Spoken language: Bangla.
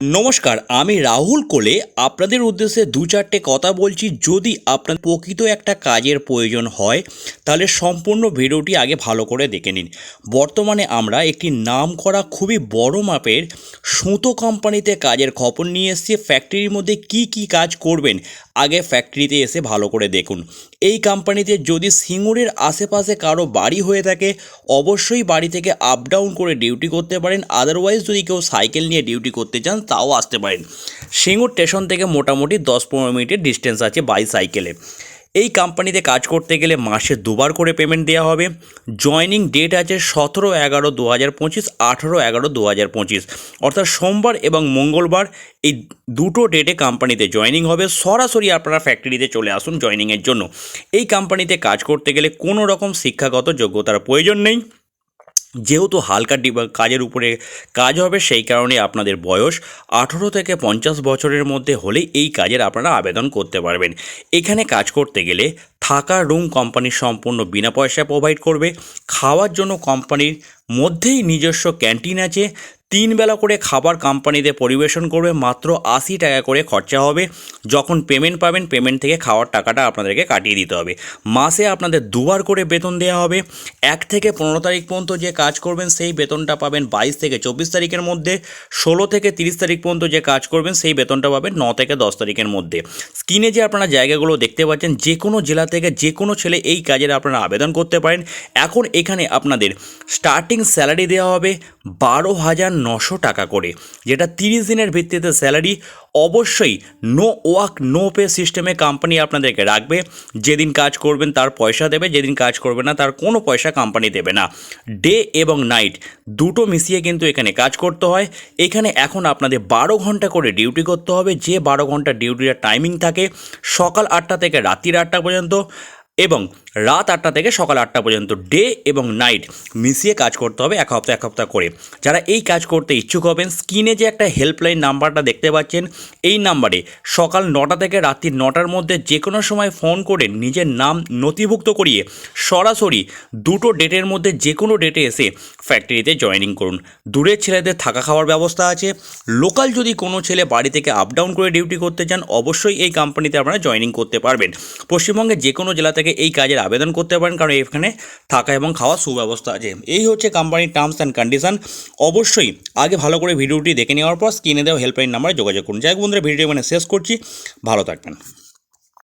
নমস্কার, আমি রাহুল কোলে। আপনাদের উদ্দেশ্যে দু চারটে কথা বলছি। যদি আপনার প্রকৃত একটা কাজের প্রয়োজন হয়, তাহলে সম্পূর্ণ ভিডিওটি আগে ভালো করে দেখে নিন। বর্তমানে আমরা একটি নাম করা খুবই বড় মাপের সুতো কোম্পানিতে কাজের খবর নিয়ে এসছি। ফ্যাক্টরির মধ্যে কি কি কাজ করবেন আগে ফ্যাক্টরিতে এসে ভালো করে দেখুন। এই কোম্পানিতে যদি সিঙ্গুরের আশেপাশে কারও বাড়ি হয়ে থাকে, অবশ্যই বাড়ি থেকে আপ ডাউন করে ডিউটি করতে পারেন। আদারওয়াইজ যদি কেউ সাইকেল নিয়ে ডিউটি করতে চান, তাও আসতে পারেন। সিঙ্গুর স্টেশন থেকে মোটামুটি দশ পনেরো মিনিটের ডিস্টেন্স আছে বাই সাইকেলে এই কোম্পানিতে কাজ করতে গেলে মাসে দুবার করে পেমেন্ট দেওয়া হবে। জয়নিং ডেট আছে সতেরো এগারো দু হাজার পঁচিশ, আঠেরো এগারো দু হাজার পঁচিশ। অর্থাৎ সোমবার এবং মঙ্গলবার এই দুটো ডেটে কোম্পানিতে জয়নিং হবে। সরাসরি আপনারা ফ্যাক্টরিতে চলে আসুন জয়নিংয়ের জন্য। এই কোম্পানিতে কাজ করতে গেলে কোনো রকম শিক্ষাগত যোগ্যতার প্রয়োজন নেই। যেহেতু হালকা কাজের উপরে কাজ হবে, সেই কারণে আপনাদের বয়স আঠেরো থেকে পঞ্চাশ বছরের মধ্যে হলেই এই কাজের আপনারা আবেদন করতে পারবেন। এখানে কাজ করতে গেলে থাকা রুম কোম্পানি সম্পূর্ণ বিনা পয়সায় প্রোভাইড করবে। খাওয়ার জন্য কোম্পানির মধ্যেই নিজস্ব ক্যান্টিন আছে। তিন বেলা করে খাবার কোম্পানিতে পরিবেশন করবে, মাত্র আশি টাকা করে খরচা হবে। যখন পেমেন্ট পাবেন পেমেন্ট থেকে খাওয়ার টাকাটা আপনাদেরকে কাটিয়ে দিতে হবে। মাসে আপনাদের দুবার করে বেতন দেওয়া হবে। এক থেকে পনেরো তারিখ পর্যন্ত যে কাজ করবেন, সেই বেতনটা পাবেন বাইশ থেকে চব্বিশ তারিখের মধ্যে। ষোলো থেকে তিরিশ তারিখ পর্যন্ত যে কাজ করবেন, সেই বেতনটা পাবেন ন থেকে দশ তারিখের মধ্যে। স্ক্রিনে যে আপনারা জায়গাগুলো দেখতে পাচ্ছেন, যে কোনো জেলা থেকে যে কোনো ছেলে এই কাজের আপনারা আবেদন করতে পারেন। এখন এখানে আপনাদের স্টার্টিং স্যালারি দেওয়া হবে বারো হাজার নশো টাকা করে। যেটা তিরিশ দিনের ভিত্তিতে স্যালারি অবশ্যই নো ওয়ার্ক নো পে সিস্টেমে কোম্পানি আপনাদেরকে রাখবে। যেদিন কাজ করবেন তার পয়সা দেবে, যেদিন কাজ করবে না তার কোনো পয়সা কোম্পানি দেবে না। ডে এবং নাইট দুটো মিশিয়ে কিন্তু এখানে কাজ করতে হয়। এখানে এখন আপনাদের বারো ঘণ্টা করে ডিউটি করতে হবে। যে বারো ঘণ্টা ডিউটির টাইমিং থাকে, সকাল আটটা থেকে রাত্রির আটটা পর্যন্ত। এবং রাত আটটা থেকে সকাল আটটা পর্যন্ত ডে এবং নাইট মিশিয়ে কাজ করতে হবে এক হপ্তাহ এক হপ্তাহ করে। যারা এই কাজ করতে ইচ্ছুক হবেন, স্ক্রিনে যে একটা হেল্পলাইন নাম্বারটা দেখতে পাচ্ছেন, এই নাম্বারে সকাল নটা থেকে রাত্রি নটার মধ্যে যে কোনো সময় ফোন করে নিজের নাম নথিভুক্ত করিয়ে সরাসরি দুটো ডেটের মধ্যে যে কোনো ডেটে এসে ফ্যাক্টরিতে জয়েনিং করুন। দূরের ছেলেদের থাকা খাওয়ার ব্যবস্থা আছে। লোকাল যদি কোনো ছেলে বাড়ি থেকে আপ ডাউন করে ডিউটি করতে চান, অবশ্যই এই কোম্পানিতে আপনারা জয়েনিং করতে পারবেন। পশ্চিমবঙ্গের যে কোনো জেলা থেকে এই কাজের আবেদন করতে পারেন, কারণ এখানে থাকা এবং খাওয়া সুব্যবস্থা আছে। এই হচ্ছে কোম্পানির টার্মস অ্যান্ড কন্ডিশন অবশ্যই আগে ভালো করে ভিডিওটি দেখে নেওয়ার পর স্ক্রিনে দেওয়া হেল্পলাইন নাম্বারে যোগাযোগ করুন। যাই বন্ধুরা ভিডিও মানে শেষ করছি। ভালো থাকবেন।